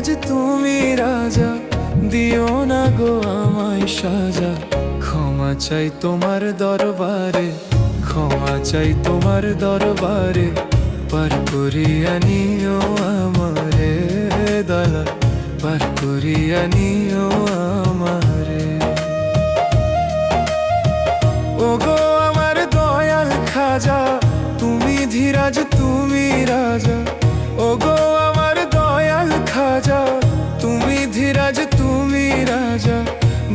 ধীরাজ তুমি রাজা, দিও না গো আমায় সাজা। ক্ষমা চাই তোমার দরবারে, ক্ষমা চাই তোমার দরবারে, পার করিয়া নিও আমারে দয়াল পার করিয়া নিও আমারে। ওগো আমার দয়াল খাজা, তুমি ধীরাজ, তুমি রাজা। ওগো আমার রাজা,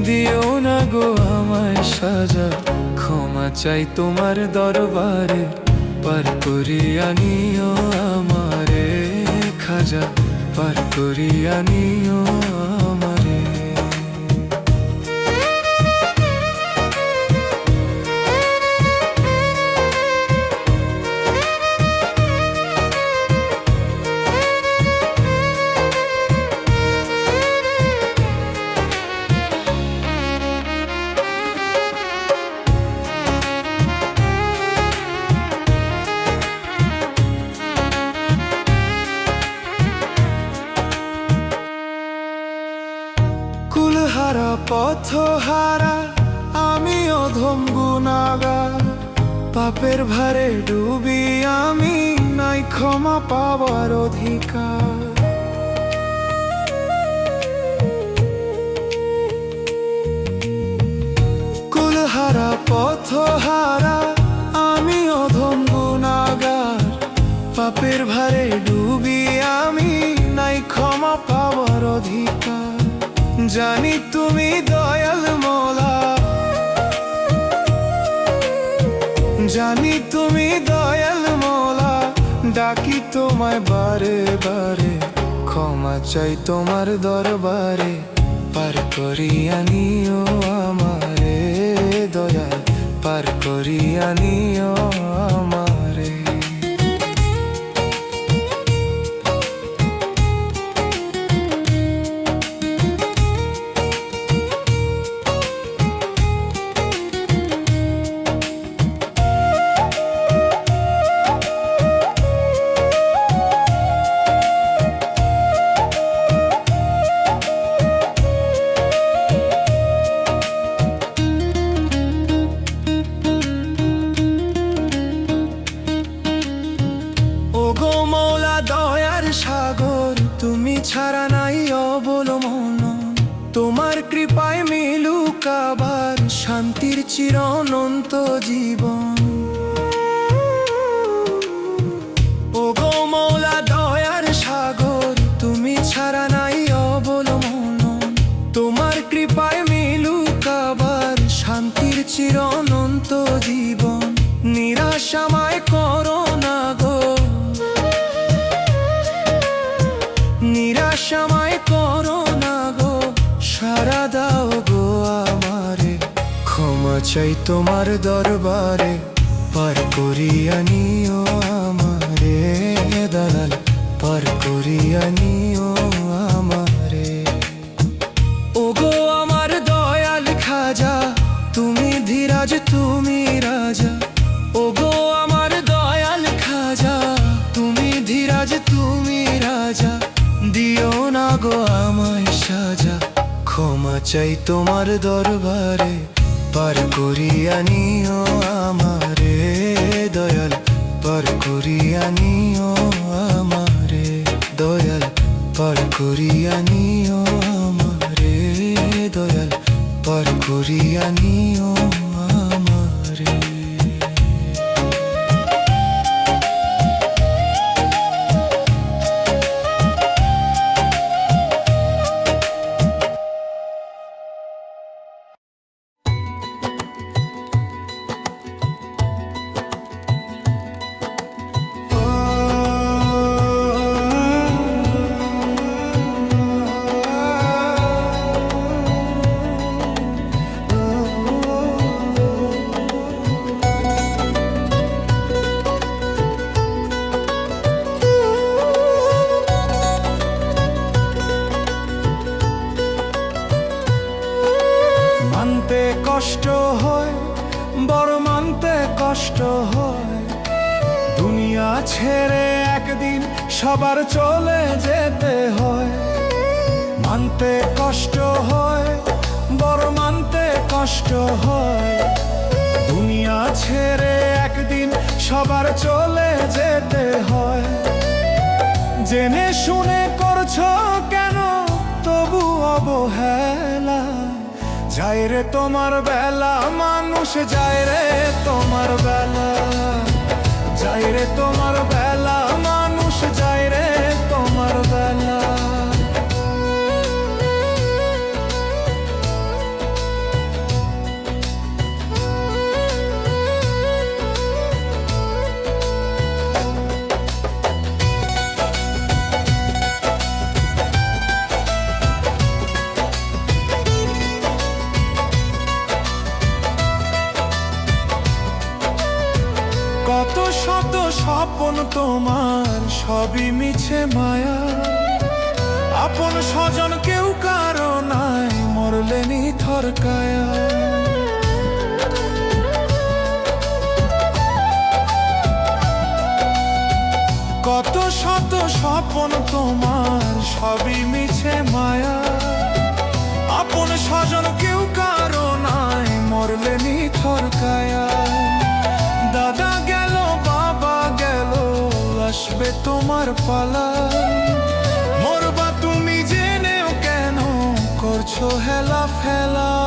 দিও না গো আমায় সাজা। ক্ষমা চাই তোমার দরবারে, পার করিয়া নিও আমারে খাজা। পার করিয়া নিও পথহারা, আমি অধম গুনাগার পাপের ভারে ডুবি আমি, নাই ক্ষমা পাওয়ার অধিকার। জানি তুমি দয়াল মোলা। জানি তুমি দয়াল মোলা। ডাকি তোমায় বারে বারে। ক্ষমা চাই তোমার দরবারে। পার করিয়া নিও আমারে পার করিয়া নিও অনন্ত জীবন নিরাশামায় করো না গো। নিরাশামায় করো না গো। সারা দাও গো আমারে। ক্ষমা চাই তোমার দরবারে, পার করিয়া নিও আমারে। দালাল, পার করিয়া নিও চাই তোমার দরবারে, পার করিয়া নিও আমারে। দয়াল, পার করিয়া নিও আমারে। দয়াল, পার করিয়া নিও আমারে। দয়াল, পার করিয়া নিও সবার চলে যেতে হয়। মানতে কষ্ট হয়, বড় মানতে কষ্ট হয়। দুনিয়া ছেড়ে একদিন সবার চলে যেতে হয়। জেনে শুনে করছ কেন? তবু অবহেলা। যাই রে তোমার বেলা, মানুষ যায় রে তোমার বেলা। যাই রে তোমার সবই মিছে মায়া। আপন স্বজন কেউ কারও নাই, মরলে নিথর কায়া। দাদা গেল, বাবা গেল, আসবে তোমার পালা। মরবা তুমি জেনেও কেন, করছ হেলা ফেলা।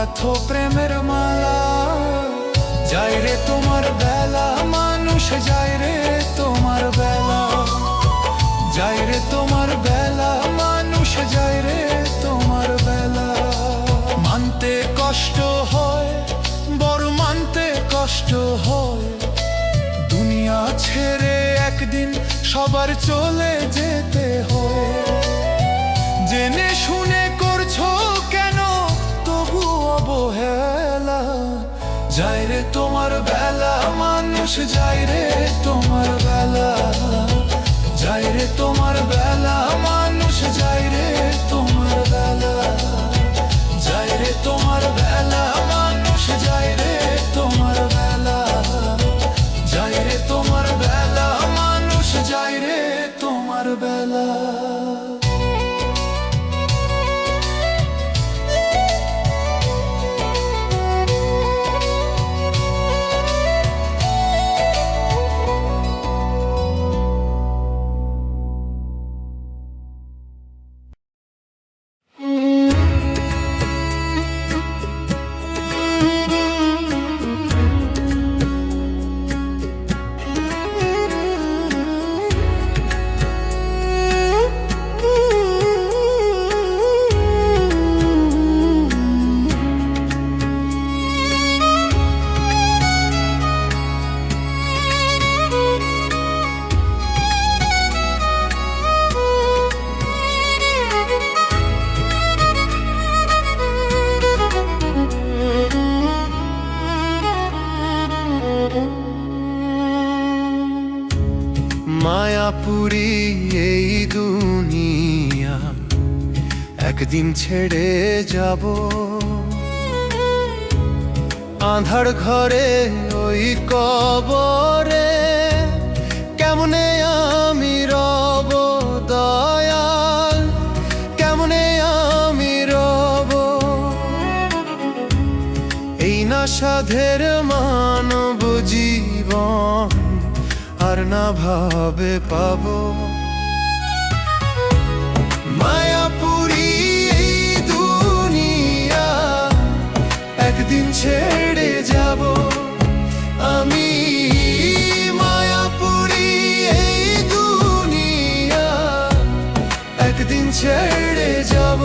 গাথো প্রেমের মালা। যাই রে তোমার বেলা, মানুষ যাই রে তোমার বেলা। যাই রে তোমার বেলা, মানুষ যাই রে তোমার বেলা। মানতে কষ্ট হয়, বড় মানতে কষ্ট হয়। দুনিয়া ছেড়ে একদিন সবার চলে তোমার বেলা মানুষ যাই রে তোমার বেলা। যাই রে তোমার বেলা মানুষ যাই রে। একদিন ছেড়ে যাব। আধার ঘরে, ওই কবরে কেমনে আমি রব দয়াল? কেমনে আমি রব? এই না সাধের মানব জীবন আর না ভাবে পাবো। একদিন ছেড়ে যাব। আমি মায়াপুরি এই দুনিয়া। একদিন ছেড়ে যাব।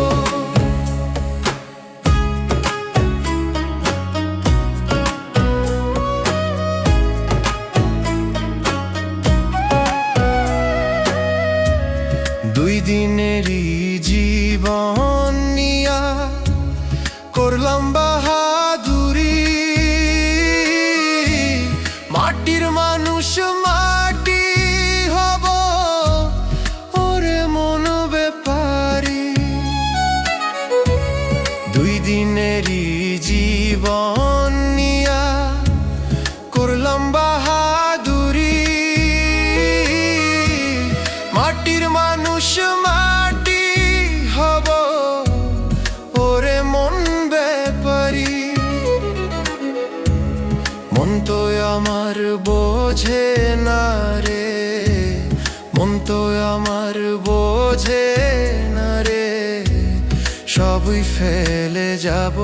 ফেলে যাব।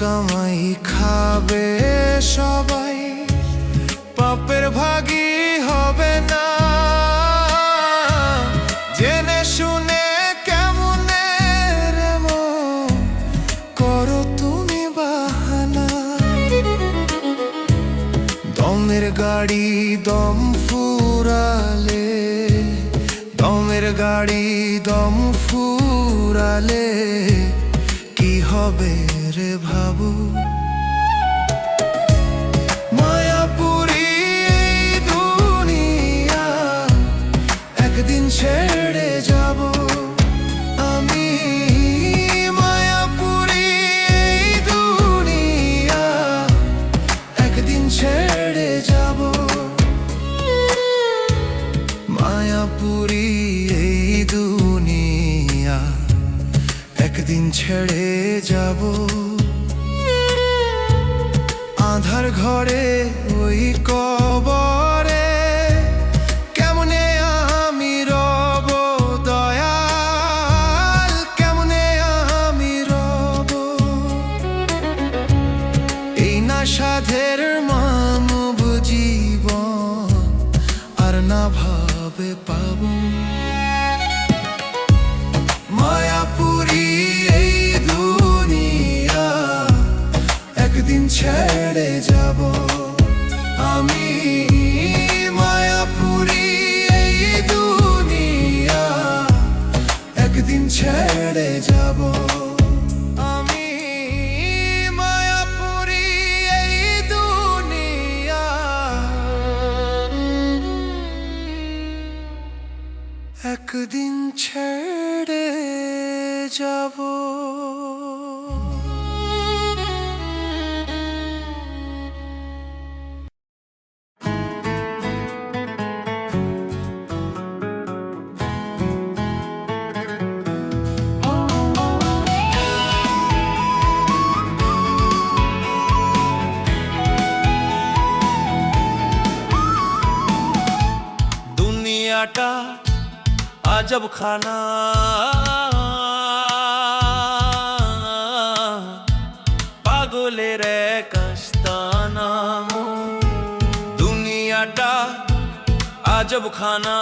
কামাই খাবে সবাই। পাপের ভাগী হবে না। জেনে শুনে কেমনে রে মন করো তুমি বাহানা। দমের গাড়ি দম ফুরালে, দমের গাড়ি দম ফুরালে, কি হবে রে ভাবু ছেড়ে যাব। আমি মায়াপুরি এই দুনিয়া একদিন ছেড়ে যাব। আমি মায়াপুরি এই দুনিয়া একদিন ছেড়ে যাব। দুনিয়াটা আজব খানা পাগলের কাস্তানা দুনিয়াটা আজব খানা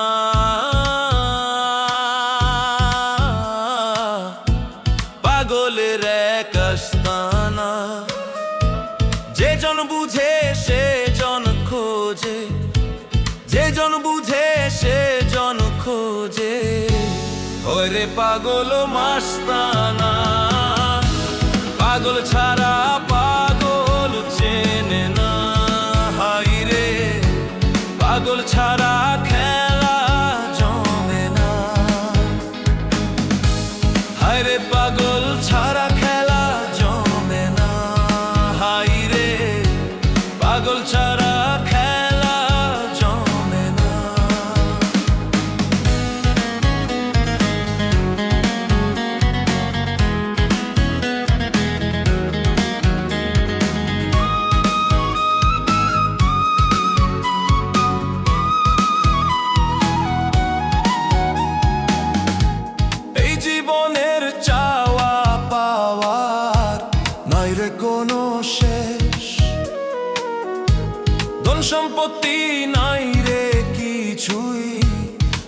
নাই রে কিছুই।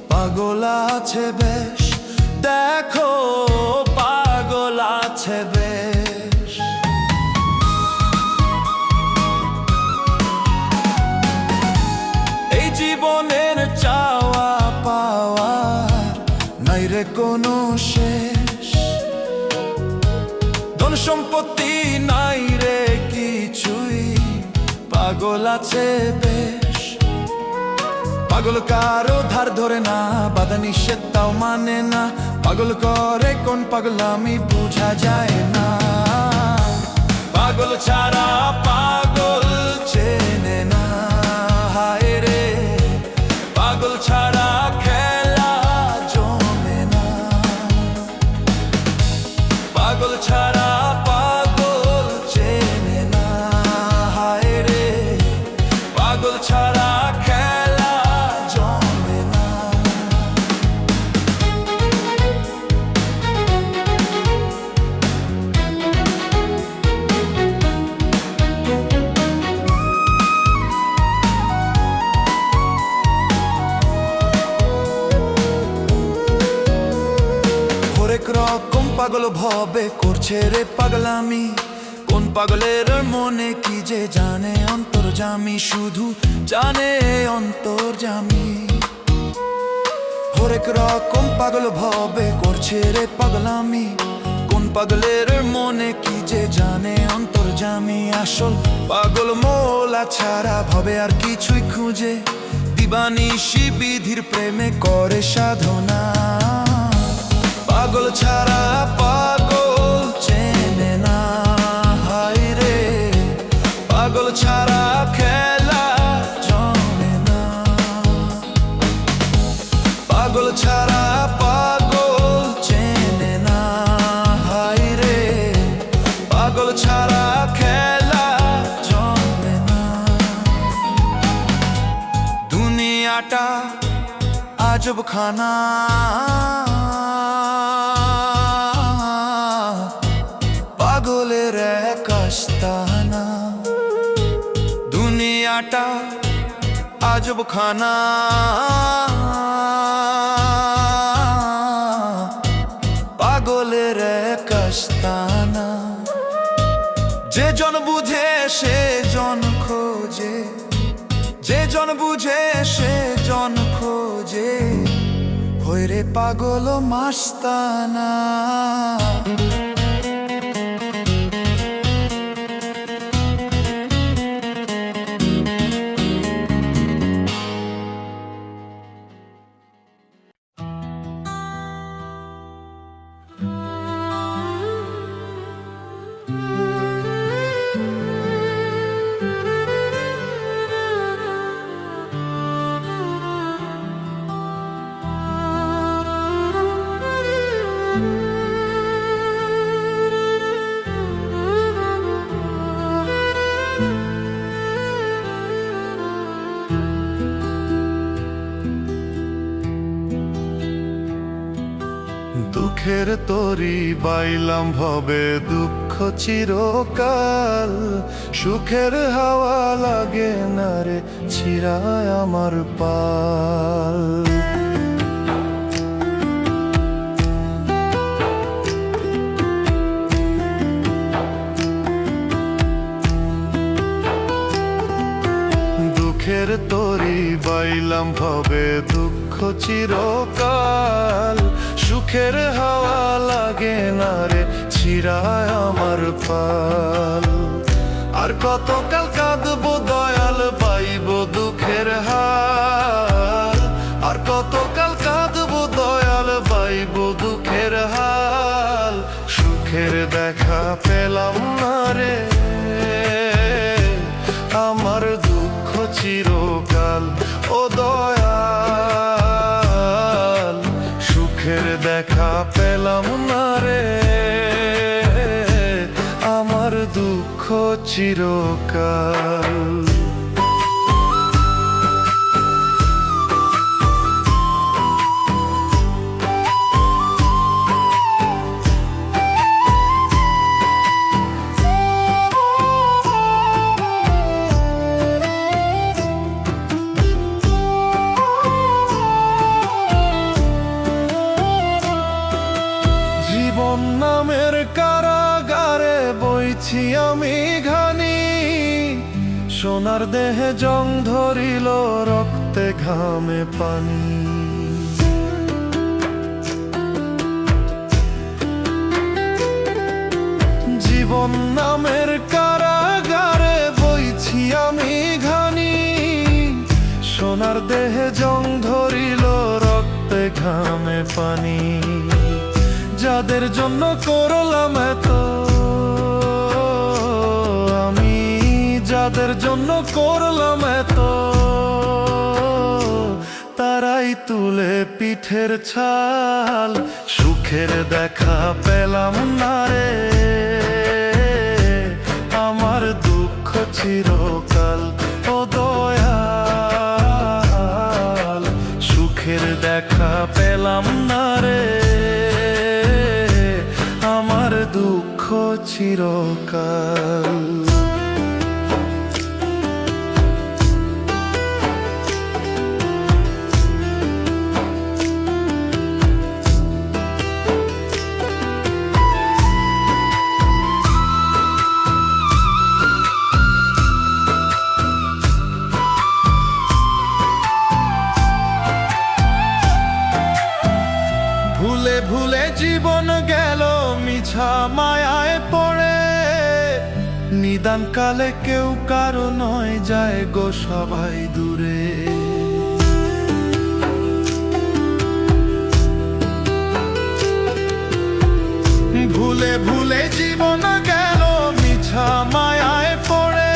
পাগলা আছে বেশ দেখো। পাগল কারও ধার ধরে না, বাধা নিষেধ তাও মানে না। পাগল করে কোন পাগল আমি বুঝা যায় না। পাগল ছাড়া পাগল চেনে না, হায় রে। পাগল ছাড়া ভবে করছে রে পাগলামি? কোন পাগলের মনে কি যে জানে? অন্তর্জামি শুধু জানে অন্তর্জামি হরেক রকম পাগল ভবে করছে রে পাগলামি। কোন পাগলের মনে কি যে জানে? অন্তর্জামি আসল পাগল মোলা ছাড়া ভবে আর কিছুই খুঁজে। দিবানিশি বিধির প্রেমে করে সাধনা। পাগল ছাড়া পাগল চেনে না, হায় রে। পাগল ছাড়া খেলা জমে না। পাগল ছাড়া পাগল চেনে না, হায় রে। পাগল ছাড়া খেলা জমে না। দুনিয়াটা আজব খানা আজব খানা পাগলের এক আস্তানা যে জন বুঝে সে জন খোঁজে। যে জন বুঝে সে জন খোঁজে। হইরে পাগল মাস্তানা। দুঃখের তরি বাইলাম ভবে দুঃখ চিরকাল। সুখের হাওয়া লাগে না রে, ছিড়ায় আমার পাল। দুঃখের তরি বাইলাম ভবে দুঃখ চিরকাল। সুখের হাওয়া লাগে না রে, ছিড়ায় আমার পাল। আর কতকাল কাঁদবো দয়াল, পাইব দুঃখের হাল। আর কতকাল কাঁদবো দয়াল, পাইব দুঃখের হাল। সুখের দেখা পেলাম না রে। চিরকাল। সোনার দেহে জং ধরিল রক্তে ঘামে পানি। জীবন নামের কারাগারে বইছি আমি ঘানি। সোনার দেহে জং ধরিল রক্তে ঘামে পানি। যাদের জন্য করলাম এত যাদের জন্য করলাম এত। তারাই তুলে পিঠের ছাল, সুখের দেখা পেলাম না রে। আমার দুঃখ চিরকাল ও দয়াল, সুখের দেখা পেলাম না রে। আমার দুঃখ চিরকাল। কালে কেউ কারও নয় যায় গো সবাই দূরে। ভুলে ভুলে জীবন গেল মিছা মায়ায় পড়ে।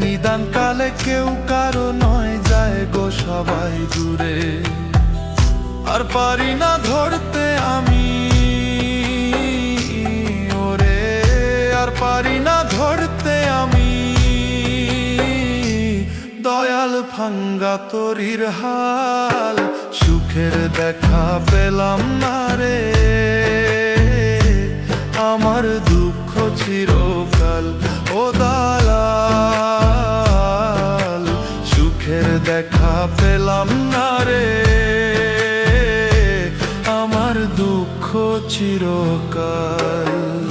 নিদান কালে কেউ কারও নয় যায় গো সবাই দূরে। আর পারি না ধরতে আমি ভাঙ্গা তরির হাল, সুখের দেখা পেলাম না রে। আমার দুঃখ চিরকাল ও দালাল, সুখের দেখা পেলাম না রে। আমার দুঃখ চিরকাল।